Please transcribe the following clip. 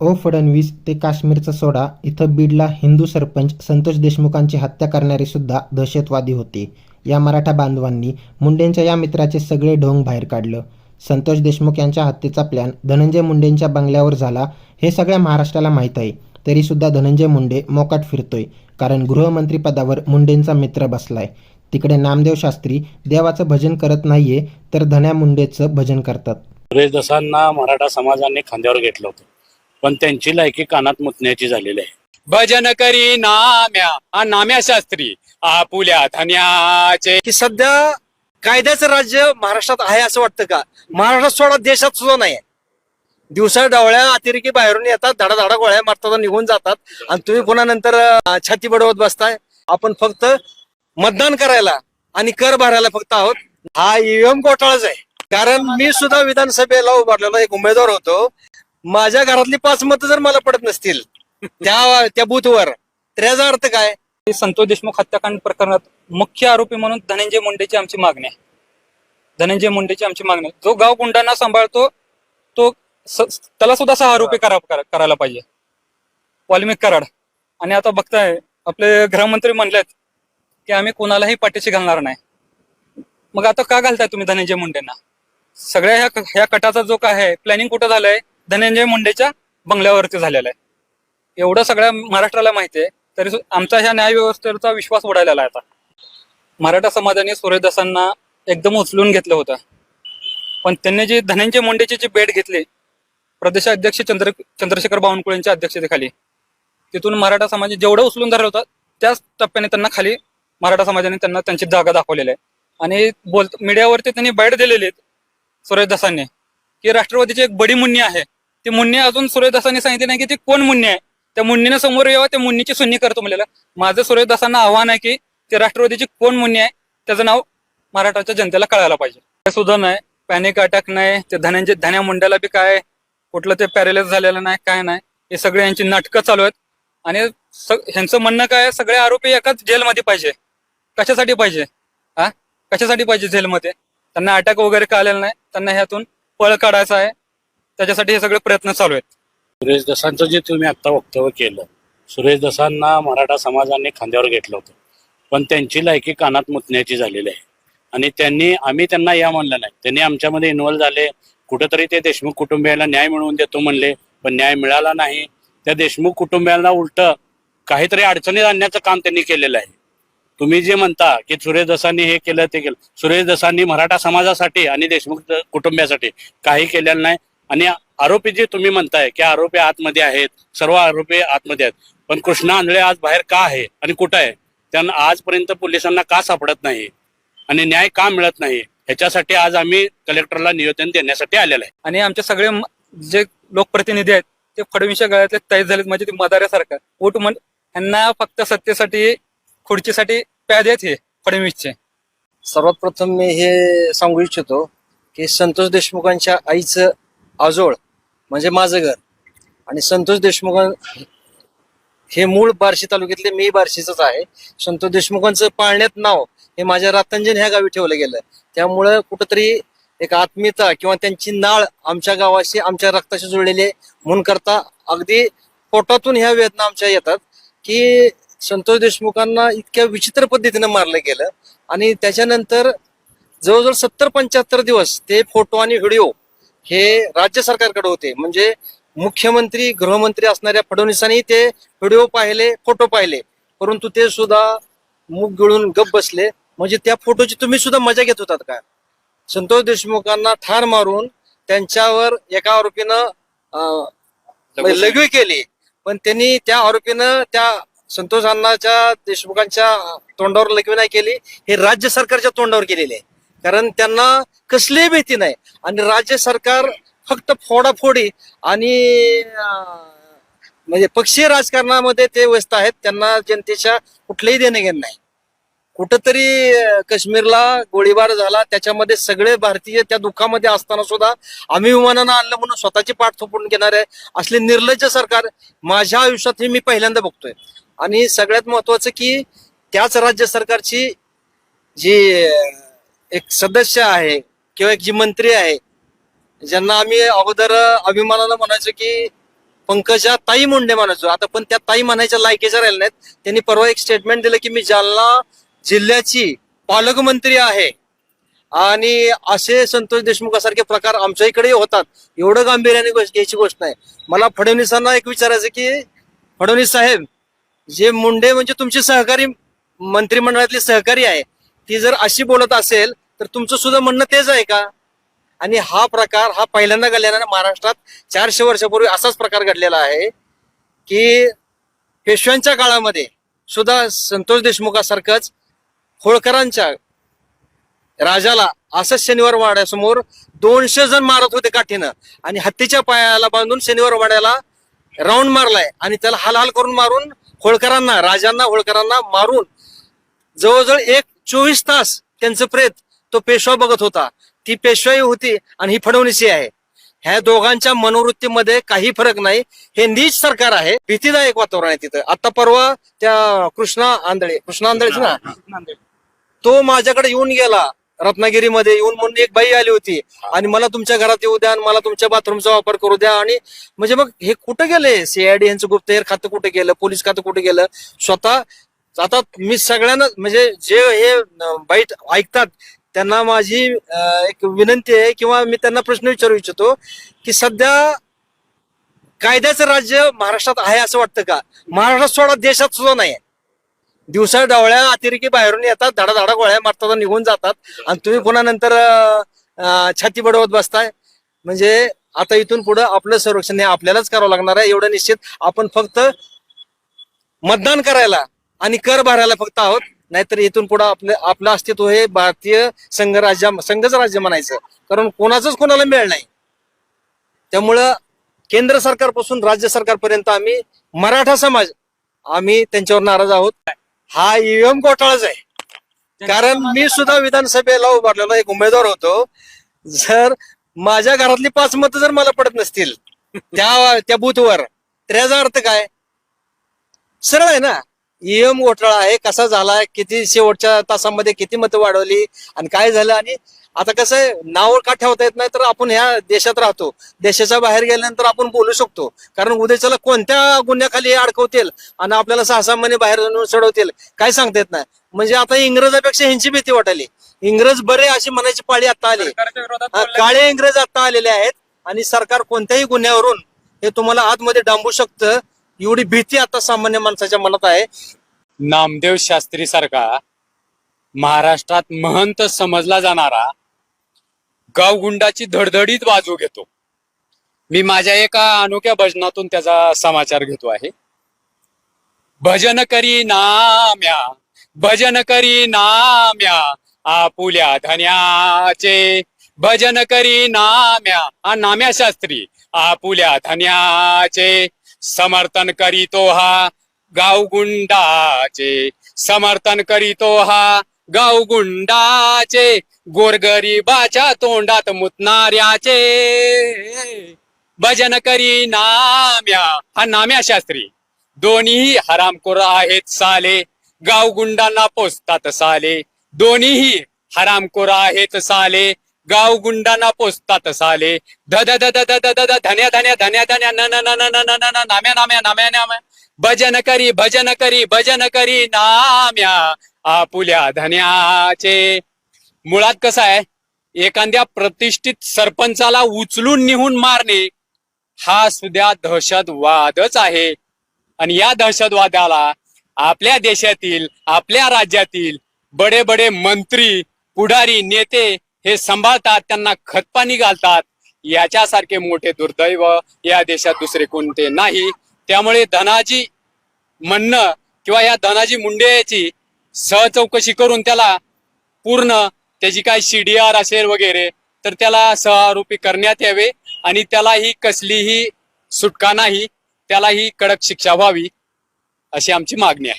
ओ फडणवीस ते काश्मीरचा सोडा इथं बीडला हिंदू सरपंच संतोष देशमुखांची हत्या करणारे सुद्धा दहशतवादी होते. या मराठा बांधवांनी मुंडेंच्या या मित्राचे सगळे ढोंग बाहेर काढलं. संतोष देशमुख यांच्या हत्येचा प्लॅन धनंजय मुंडेंच्या बंगल्यावर झाला हे सगळ्या महाराष्ट्राला माहीत आहे. तरीसुद्धा धनंजय मुंडे मोकाट फिरतोय कारण गृहमंत्रीपदावर मुंडेंचा मित्र बसलाय. तिकडे नामदेव शास्त्री देवाचं भजन करत नाहीये तर धन्या मुंडेचं भजन करतात. सुरेश दसांना मराठा समाजाने खांद्यावर घेतलं होतं. पण त्यांची लायकी कानात मुतण्याची झालेली आहे. भजन करी नाम्या आ नाम्या शास्त्री आपुल्या धन्याचे. की सध्या कायद्याचं राज्य महाराष्ट्रात आहे असं वाटतं का? महाराष्ट्रात सोडा देशात सुद्धा नाही दिवसा डवळ्या अतिरेकी बाहेरून येतात धडा धडा गोळ्या मारतात निघून जातात. आणि तुम्ही पुन्हा नंतर अं, छाती बडवत बसताय. आपण फक्त मतदान करायला आणि कर भरायला फक्त आहोत. हा ईव्हीएम घोटाळाच आहे. कारण मी सुद्धा विधानसभेला उभारलेला एक उमेदवार होतो. माझ्या घरातली पाच मतं जर मला पडत नसतील त्या त्या बूथवर तर याचा अर्थ काय? संतोष देशमुख हत्याकांड प्रकरणात मुख्य आरोपी म्हणून धनंजय मुंडेची आमची मागणी आहे. धनंजय मुंडेची आमची मागणी आहे. जो गाव गुंडांना सांभाळतो तो स- त्याला सुद्धा सहा आरोपी करा करा- करायला पाहिजे. वाल्मिक कराड. आणि आता बघताय आपले गृहमंत्री म्हणलेत की आम्ही कोणालाही पाठीशी घालणार नाही. मग आता का घालताय तुम्ही धनंजय मुंडेंना? सगळ्या ह्या ह्या कटाचा जो काय आहे. प्लॅनिंग कुठं झालंय? धनंजय मुंडेच्या बंगल्यावरती झालेला आहे. एवढं सगळ्या महाराष्ट्राला माहिती आहे. तरी आमचा ह्या न्याय व्यवस्थेचा विश्वास उडालेला आहे आता. मराठा समाजाने सूर्यदासांना एकदम उचलून घेतलं होतं. पण त्यांनी जी धनंजय मुंडेची जी भेट घेतली प्रदेशाध्यक्ष चंद्र चंद्रशेखर बावनकुळेंच्या अध्यक्षतेखाली तिथून मराठा समाज जेवढं उचलून धरलं होतं त्याच टप्प्याने त्यांना खाली मराठा समाजाने त्यांना त्यांची जागा दाखवलेली आहे. आणि बोल मीडियावरती त्यांनी बाईट दिलेली आहेत सूर्यदासांनी की राष्ट्रवादीची एक बडी मुन्नी आहे. ती मुन्नी अजून सूर्यदासांनी सांगितले नाही की ती कोण मुन्ने आहे? त्या मुन्नीनं समोर यावं त्या मुन्नीची सुन्नी करतो म्हणलेलं माझं सूर्यदासांना आव्हान आहे की ते राष्ट्रवादीची कोण मुन्नी आहे त्याचं नाव महाराष्ट्राच्या जनतेला कळायला पाहिजे. ते सुद्धा नाही पॅनिक अटॅक नाही ते धन्यांचे धन्या मुंड्याला बी काय कुठलं ते पॅरेलाइज झालेलं नाही काय नाही हे सगळे यांची नाटकं चालू आहेत. आणि ह्यांचं म्हणणं काय सगळे आरोपी एकाच जेलमध्ये पाहिजे. कशासाठी पाहिजे? हा कशासाठी पाहिजे जेलमध्ये? त्यांना अटॅक वगैरे का आलेला नाही त्यांना ह्यातून पळ काढायचा आहे. त्याच्यासाठी हे सगळे प्रयत्न चालू आहेत. सुरेश दसांचं जे तुम्ही आता वक्तव्य केलं सुरेश दसांना मराठा समाजाने खांद्यावर घेतलं होतं. पण त्यांची लायकी कानात मुतण्याची झालेली आहे. आणि त्यांनी आम्ही त्यांना या म्हणलं नाही. त्यांनी आमच्यामध्ये इन्व्हॉल्व झाले. कुठेतरी ते देशमुख कुटुंबियाला न्याय मिळवून देतो म्हणले पण न्याय मिळाला नाही. त्या देशमुख कुटुंबियांना उलट काहीतरी अडचणीत आणण्याचं काम त्यांनी केलेलं आहे. तुम्ही जे म्हणता की सुरेश दसांनी हे केलं ते केलं. सुरेश दसांनी मराठा समाजासाठी आणि देशमुख कुटुंबियासाठी काही केलेलं नाही. आणि आरोपी जे तुम्ही म्हणताय की आरोपी आतमध्ये आहेत सर्व आरोपी आतमध्ये आहेत. पण कृष्णा आंधळे आज बाहेर का आहे आणि कुठं आहे? त्यांना आजपर्यंत पोलिसांना का सापडत नाही? आणि न्याय का मिळत नाही? ह्याच्यासाठी आज आम्ही कलेक्टरला निवेदन देण्यासाठी आलेलं आहे. आणि आमचे सगळे जे लोकप्रतिनिधी आहेत ते फडणवीसच्या गळ्यातले तैस झालेत म्हणजे ते मदाऱ्यासारखं. उठ म्हण यांना फक्त सत्तेसाठी खुर्चीसाठी प्यादे आहेत हे फडणवीसचे. सर्वात प्रथम मी हे सांगू इच्छितो की संतोष देशमुखांच्या आईचं आजोळ म्हणजे माझं घर. आणि संतोष देशमुख हे मूळ बार्शी तालुक्यातले मी बार्शीच आहे. संतोष देशमुखांचं पाळण्यात नाव हे माझ्या रातंजन ह्या गावी ठेवलं गेलं. त्यामुळं कुठंतरी एक आत्मीयता किंवा त्यांची नाळ आमच्या गावाशी आमच्या रक्ताशी जुळलेली आहे. म्हणून करता अगदी पोटातून ह्या वेदना आमच्या येतात की संतोष देशमुखांना इतक्या विचित्र पद्धतीनं मारलं गेलं. आणि त्याच्यानंतर जवळजवळ सत्तर पंच्याहत्तर दिवस ते फोटो आणि व्हिडिओ हे राज्य सरकारकडे होते. म्हणजे मुख्यमंत्री गृहमंत्री असणाऱ्या फडणवीसांनी ते व्हिडिओ पाहिले फोटो पाहिले. परंतु ते सुद्धा मुख गिळून गप बसले. म्हणजे त्या फोटोची तुम्ही सुद्धा मजा घेत होतात का? संतोष देशमुखांना ठार मारून त्यांच्यावर एका आरोपीनं लघवी केली. पण त्यांनी त्या आरोपीनं त्या संतोष अण्णाच्या देशमुखांच्या तोंडावर लघवी नाही केली. हे राज्य सरकारच्या तोंडावर केलेली आहे. कारण त्यांना कसलीही भीती नाही. आणि राज्य सरकार फक्त फोडाफोडी आणि म्हणजे पक्षीय राजकारणामध्ये ते व्यस्त आहेत. त्यांना जनतेच्या कुठलंही देणं घेणं नाही. कुठंतरी काश्मीरला गोळीबार झाला. त्याच्यामध्ये सगळे भारतीय त्या दुःखामध्ये असताना सुद्धा आम्ही विमानानं आणलं म्हणून स्वतःची पाठ थोपून घेणारे असले निर्लज्ज सरकार माझ्या आयुष्यात हे मी पहिल्यांदा बघतोय. आणि सगळ्यात महत्वाचं की त्याच राज्य सरकारची जी एक सदस्य आहे किंवा एक जी मंत्री आहे ज्यांना आम्ही अगोदर अभिमानानं म्हणायचो की पंकजा ताई मुंडे म्हणायचो. आता पण त्या ताई म्हणायच्या लायकीच्या राहिल्या नाहीत. त्यांनी परवा एक स्टेटमेंट दिलं की मी जालना जिल्ह्याची पालकमंत्री आहे. आणि असे संतोष देशमुखासारखे प्रकार आमच्या इकडे होतात. एवढं गांभीर्याने गोष्ट घ्यायची गोष्ट नाही. मला फडणवीसांना एक विचारायचं की फडणवीस साहेब जे मुंडे म्हणजे तुमचे सहकारी मंत्रिमंडळातले सहकारी आहे ती जर अशी बोलत असेल तर तुमचं सुद्धा म्हणणं तेच आहे का? आणि हा प्रकार हा पहिल्यांदा घडलेला महाराष्ट्रात चारशे वर्षापूर्वी असाच प्रकार घडलेला आहे की पेशव्यांच्या काळामध्ये सुद्धा संतोष देशमुखासारखंच होळकरांच्या राजाला असंच शनिवार वाड्यासमोर दोनशे जण मारत होते काठीनं. आणि हत्तीच्या पायाला बांधून शनिवार वाड्याला राऊंड मारलाय आणि त्याला हालहाल करून मारून होळकरांना राजांना होळकरांना मारून जवळजवळ एक चोवीस तास त्यांचं प्रेत तो पेशवा बघत होता. ती पेशवाई होती आणि ही फडवणीची आहे. ह्या दोघांच्या मनोवृत्तीमध्ये काही फरक नाही. हे नीच सरकार आहे. भीतीदायक वातावरण आहे तिथं. आता परवा त्या कृष्णा आंधळे कृष्णा आंधळेच ना? तो माझ्याकडे येऊन गेला. रत्नागिरीमध्ये येऊन म्हणून एक बाई आली होती. आणि मला तुमच्या घरात येऊ द्या आणि मला तुमच्या बाथरूमचा वापर करू द्या आणि म्हणजे मग हे कुठं गेले? सीआयडी यांचं गुप्तहेर खातं कुठे गेलं? पोलीस खातं कुठे गेलं? स्वतः आता मी सगळ्यांना म्हणजे जे हे बाईट ऐकतात त्यांना माझी एक विनंती आहे किंवा मी त्यांना प्रश्न विचारू इच्छितो की सध्या कायद्याचं राज्य महाराष्ट्रात आहे असं वाटतं का? महाराष्ट्रात सोडा देशात सुद्धा नाही दिवसा डावळ्या अतिरेकी बाहेरून येतात धाडा धाडा गोळ्या मारतात निघून जातात. आणि तुम्ही पुन्हा नंतर छाती बडवत बसताय. म्हणजे आता इथून पुढे आपलं संरक्षण हे आपल्यालाच करावं लागणार आहे एवढं निश्चित. आपण फक्त मतदान करायला आणि कर भरायला फक्त आहोत. नाहीतर इथून पुढे आपलं आपलं अस्तित्व हे भारतीय संघ राज्य संघच राज्य म्हणायचं. कारण कोणाचंच कोणाला मिळ नाही. त्यामुळं केंद्र सरकारपासून राज्य सरकारपर्यंत आम्ही मराठा समाज आम्ही त्यांच्यावर नाराज आहोत. हा ईव्हीएम घोटाळाच आहे. कारण मी सुद्धा विधानसभेला उभारलेला एक उमेदवार होतो. जर माझ्या घरातली पाच मतं जर मला पडत नसतील त्या त्या बूथवर तर याचा अर्थ काय? सरळ आहे ना? ईएम घोटाळा आहे कसा झाला किती शेवटच्या तासामध्ये किती मतं वाढवली आणि काय झालं आणि आता कसं आहे नाव का ठेवता येत नाही तर आपण ह्या देशात राहतो. देशाच्या बाहेर गेल्यानंतर आपण बोलू शकतो. कारण उद्याच्याला कोणत्या गुन्ह्याखाली अडकवतील आणि आपल्याला सहा सहा महिने बाहेर जाऊन सोडवतील काय सांगता येत नाही. म्हणजे आता इंग्रजापेक्षा ह्यांची भीती वाटायली इंग्रज बरे अशी म्हणायची पाळी आता आली. काळे इंग्रज आता आलेले आहेत आणि सरकार कोणत्याही गुन्ह्यावरून हे तुम्हाला आतमध्ये डांबू शकतं. एवढी भीती आता सामान्य माणसाच्या मनात आहे. नामदेव शास्त्री सारखा महाराष्ट्रात महंत समजला जाणारा गावगुंडाची धडधडीत बाजू घेतो. मी माझ्या एका अनोख्या भजनातून त्याचा समाचार घेतो आहे. भजन करी नाम्या भजन करी नाम्या आपुल्या धन्याचे. भजन करी नाम्या हा नाम्या शास्त्री आपुल्या धन्याचे. समर्थन करीतो हा गावगुंडाचे. समर्थन करीतो हा गावगुंडाचे. गोरगरीबाच्या तोंडात मुतणाऱ्याचे. भजन करी नाम्या. हा नाम्या शास्त्री. दोन्ही हरामखोर आहेत साले. गावगुंडांना पोचतात साले. दोन्हीही हरामखोर आहेत साले. गावगुंडांना पोचतात साले. धद ध ध ध ध ध ध धन्या धन्या धन्या धन्या न न न न न न न नाम्या नाम्या नाम्या नाम्या. भजन करी भजन करी भजन करी नाम्या. आपुल्या धन्याचे. मुळात कसं आहे? एखाद्या प्रतिष्ठित सरपंचाला उचलून निहून मारणे हा सुद्धा दहशतवादच आहे. आणि या दहशतवादाला आपल्या देशातील आपल्या राज्यातील बडे बडे मंत्री पुढारी नेते हे सांभाळतात त्यांना खतपाणी घालतात. याच्यासारखे मोठे दुर्दैव या देशात दुसरे कोणते नाही. त्यामुळे धनाजी म्हणणं किंवा या धनाजी मुंडे याची सहचौकशी करून त्याला पूर्ण त्याची काय सीडीआर असेल वगैरे तर त्याला सहआरोपी करण्यात यावे आणि त्याला ही कसलीही सुटका नाही. त्याला ही कडक शिक्षा व्हावी अशी आमची मागणी आहे.